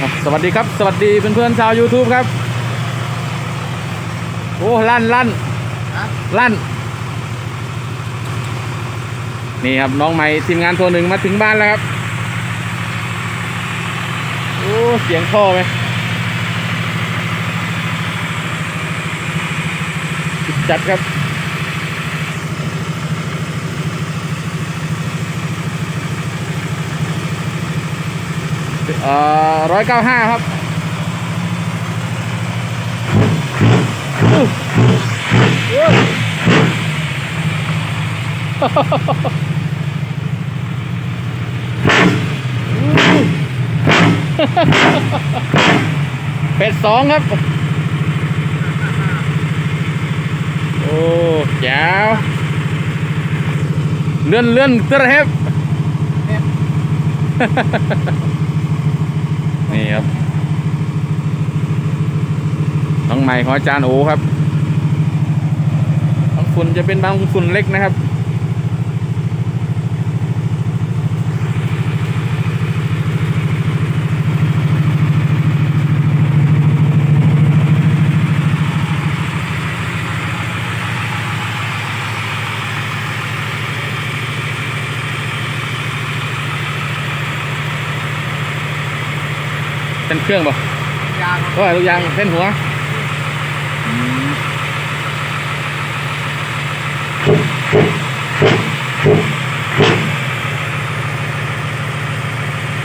อะสวัสดีครับ สวัสดีเพื่อนๆชาว YouTube ครับ โอ้ลั่นลั่นลั่น นี่ครับน้องใหม่ทีมงานตัวหนึ่งมาถึงบ้านแล้วครับ โอ้เสียงท่อไหมจัดครับ เอ่อ ร้อยเก้าห้าครับเป็ดสองครับ โอ้แจ๋วเลื่อนเลื่อนเตระเทบ นี่ครับน้องใหม่ของอาจารย์โอครับบางฝุ่นจะเป็นบางฝุ่นเล็กนะครับ เครื่องป่ะยางก็ลูกยางเส้นหัว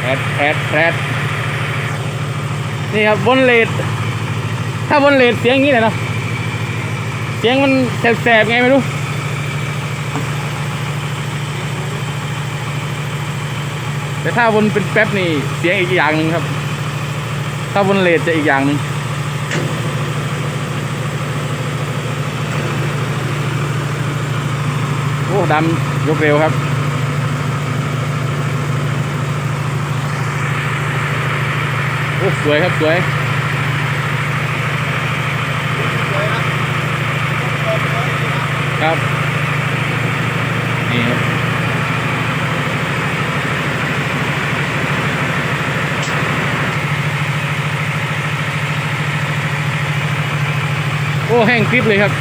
แพดแพดแพดนี่ครับบนเลดถ้าบนเลดเสียงอย่างนี้เลยเนาะเสียงมันแสบๆไงไม่รู้แต่ถ้าบนเป็นแป๊บนี่เสียงอีกอย่างหนึ่งครับ ถ้าบนเลดจะอีกอย่างหนึ่งโอ้ดำยกเร็วครับโอ้สวยครับสวยครับนี่ครับ อ้แห้งกริบเลยครับ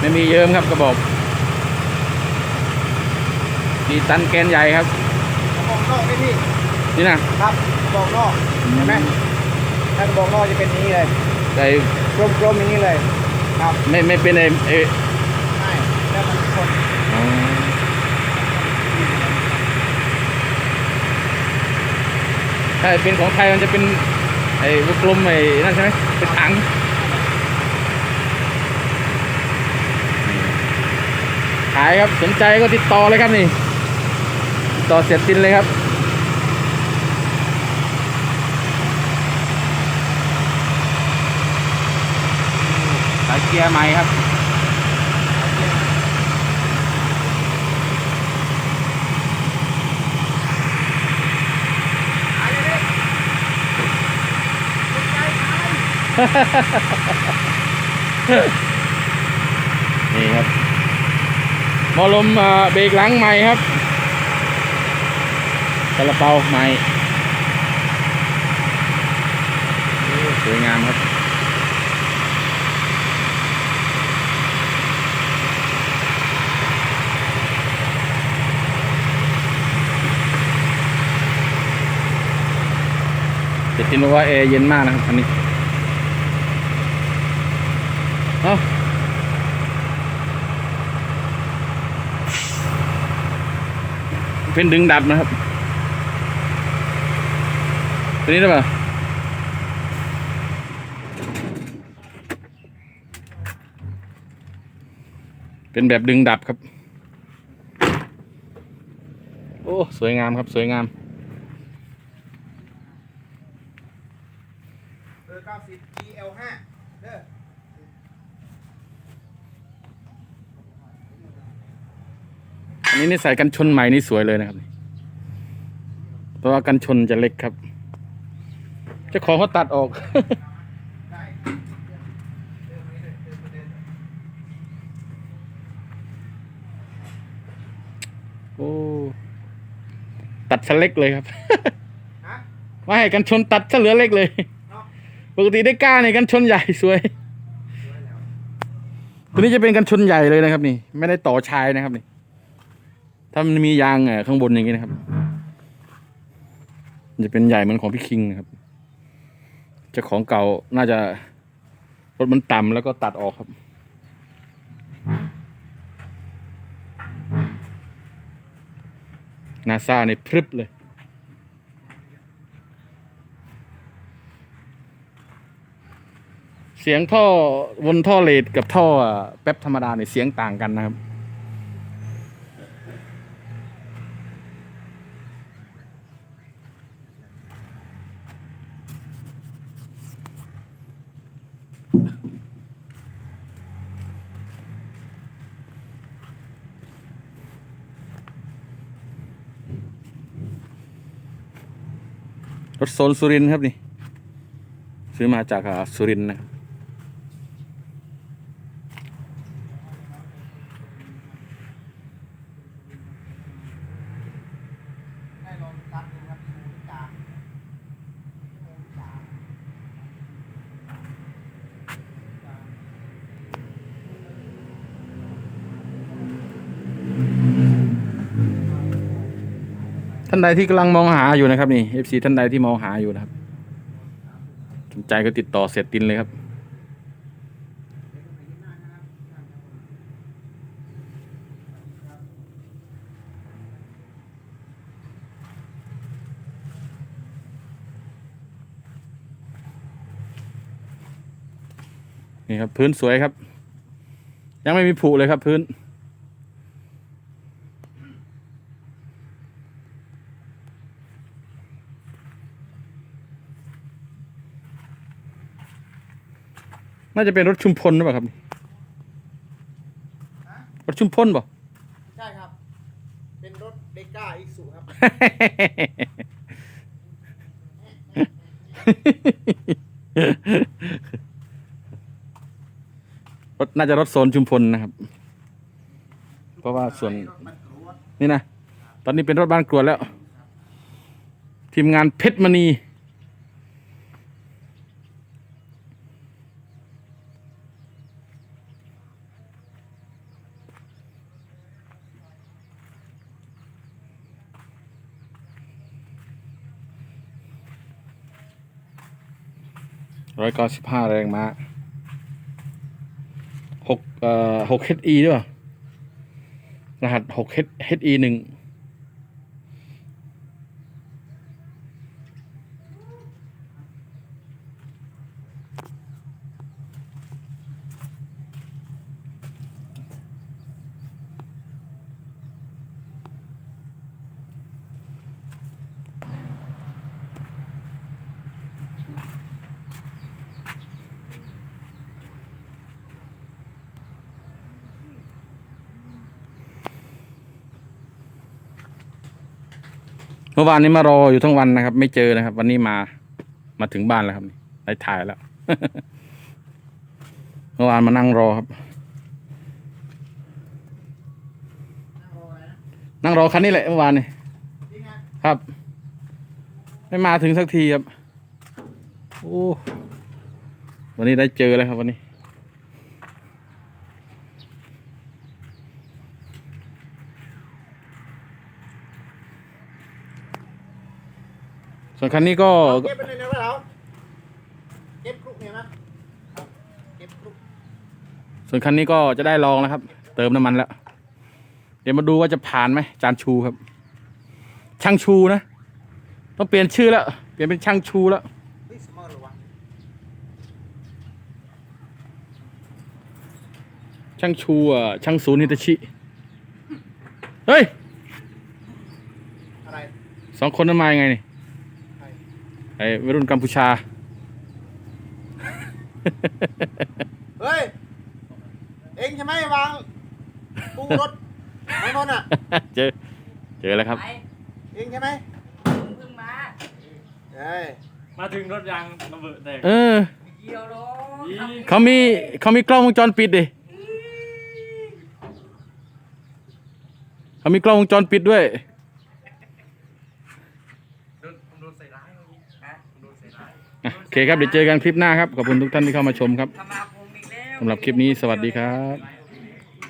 ไม่มีเยิ้มครับกระบอกมีตันแกนใหญ่ครับบอกนอกไหมพี่นี่นะครับบอกนอกเห็นไหมถ้าบอกนอกจะเป็นอย่างนี้เลยแต่กลมๆอย่างนี้เลย ครับ ไม่ไม่เป็นไอ้ไอ้ใช่แล้วมันคน อ๋อ ถ้าเป็นของไทยมันจะเป็นไอ้วงกลมไอ้นั่นใช่ไหมเป็นถังขายครับสนใจก็ติดต่อเลยครับนี่ต่อเสียตินเลยครับสายเกียร์ใหม่ครับ นี่ครับหมอลมเบรกหลังใหม่ครับกระเป๋าใหม่สวยงามครับจะจินว่าแอร์เย็นมากนะครับอันนี้ เอ้าเป็นดึงดับนะครับ ตัวนี้ได้ป่ะเป็นแบบดึงดับครับ โอ้ สวยงามครับ สวยงามเบอร์90 GL5 เด้อ นนี้นี่ใส่กันชนใหม่นี่สวยเลยนะครับ เพราะว่ากันชนจะเล็กครับเจ้าของเขาตัดออก โอ้ตัดซะเล็กเลยครับไม่ให้กันชนตัดซะเหลือเล็กเลยปกติได้ก้าเนี่ยกันชนใหญ่สวยตัวนี้จะเป็นกันชนใหญ่เลยนะครับนี่ ไม่ได้ต่อชายนะครับนี่ ถ้ามันมียางอ่ข้างบนอย่างนี้นะครับ จะเป็นใหญ่เหมือนของพี่คิงนะครับจ้าของเก่าน่าจะรถมันต่ำแล้วก็ตัดออกครับ นาซาในพรึบเลยเสียงท่อวนท่อเลดกับท่อแป๊บธรรมดาเนี่ยเสียงต่างกันนะครับ รถโซนสุรินครับนี่ ซื้อมาจากสุรินนะครับ ให้ลองตัดดูครับดูจาก ท่านใดที่กำลังมองหาอยู่นะครับนี่ FC ท่านใดที่มองหาอยู่นะครับสนใจก็ติดต่อเสร็จตินเลยครับ นี่ครับ พื้นสวยครับ ยังไม่มีผุเลยครับพื้น น่าจะเป็นรถชุมพลหรือเปล่าครับรถชุมพลเปล่าใช่ครับ เป็นรถเดก้าอีสุครับ รถน่าจะรถโซนชุมพลนะครับ เพราะว่าส่วนมันกรวดนี่นะ ตอนนี้เป็นรถบ้านกรวดแล้ว ทีมงานเพชรมณี ร้อยเก้าสิบห้าแรงม้าหกเอ่อหกเฮดอีด้วยรหัสหกเฮดเฮดอีหนึ่ง เมื่อวานนี้มารออยู่ทั้งวันนะครับ ไม่เจอนะครับ วันนี้มามาถึงบ้านแล้วครับนี่ได้ถ่ายแล้ว เมื่อวานมานั่งรอครับนั่งรออะไรนะนั่งรอคันนี้แหละเมื่อวานนี่ครับ ไม่มาถึงสักทีครับโอ้วันนี้ได้เจอแล้วครับวันนี้ ส่วนคันนี้ก็เอาเก็บไปเลยนะเราเก็บครุกเนี่ยนะครับเก็บครุกส่วนคันนี้ก็จะได้ลองแล้วครับ เติมน้ำมันแล้ว เดี๋ยวมาดูว่าจะผ่านไหมจานชูครับ ช่างชูนะ ต้องเปลี่ยนชื่อแล้ว เปลี่ยนเป็นช่างชูแล้วเฮ้ยสมอร์หรอวะช่างชูอะช่างศูนย์ฮิตาชิ เฮ้ย อะไร สองคนนั้นมายังไงนี่ใคร ไอ้วัยรุ่นกัมพูชา เฮ้ย เองใช่ไหมวางปูรถน้องนนท์อะ เจอ เจอแล้วครับ ไปเองใช่ไหมเพิ่งมาเอ้ยมาถึงรถยางระเบิดแตกเออ เกี่ยวโลอีเขามีเขามีกล้องวงจรปิดดิเขามีกล้องวงจรปิดด้วย โดนผมโดนใส่ร้ายเมื่อกี้ผมโดนใส่ร้าย อะ โอเคครับเดี๋ยวเจอกันคลิปหน้าครับขอบคุณทุกท่านที่เข้ามาชมครับสำหรับคลิปนี้สวัสดีครับ